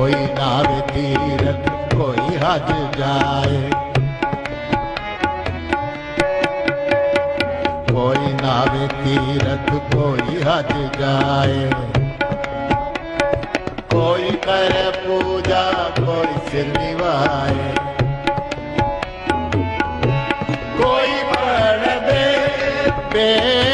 कोई नाव तीरथ, कोई हज जाए। कोई नाव तीरथ, कोई हज जाए। कोई कर पूजा, कोई सिर निभाए। कोई पढ़ दे